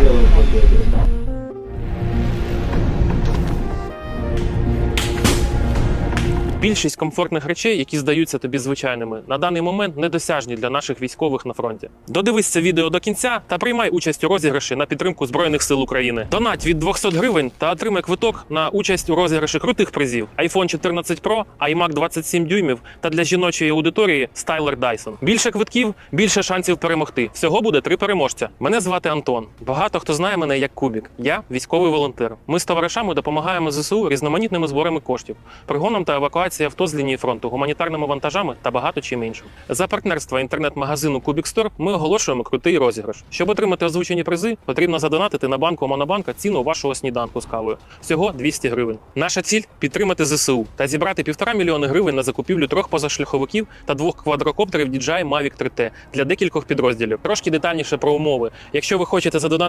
pela Більшість комфортних речей, які здаються тобі звичайними, на даний момент недосяжні для наших військових на фронті. Додивись це відео до кінця та приймай участь у розіграші на підтримку Збройних сил України. Донать від 200 гривень та отримай квиток на участь у розіграші крутих призів: iPhone 14 Pro, iMac 27 дюймів та для жіночої аудиторії Styler Dyson. Більше квитків, більше шансів перемогти. Всього буде три переможця. Мене звати Антон. Багато хто знає мене як Кубік. Я військовий волонтер. Ми з товаришами допомагаємо ЗСУ різноманітними зборами коштів, пригоном та евакуацією авто з лінії фронту, гуманітарними вантажами та багато чим іншим. За партнерство інтернет-магазину Стор ми оголошуємо крутий розіграш. Щоб отримати озвучені призи, потрібно задонатити на банку Монобанка ціну вашого сніданку з кавою. Всього 200 гривень. Наша ціль підтримати ЗСУ та зібрати півтора мільйони гривень на закупівлю трьох позашляховиків та двох квадрокоптерів DJI Mavic 3T для декількох підрозділів. Трошки детальніше про умови. Якщо ви хочете задонатити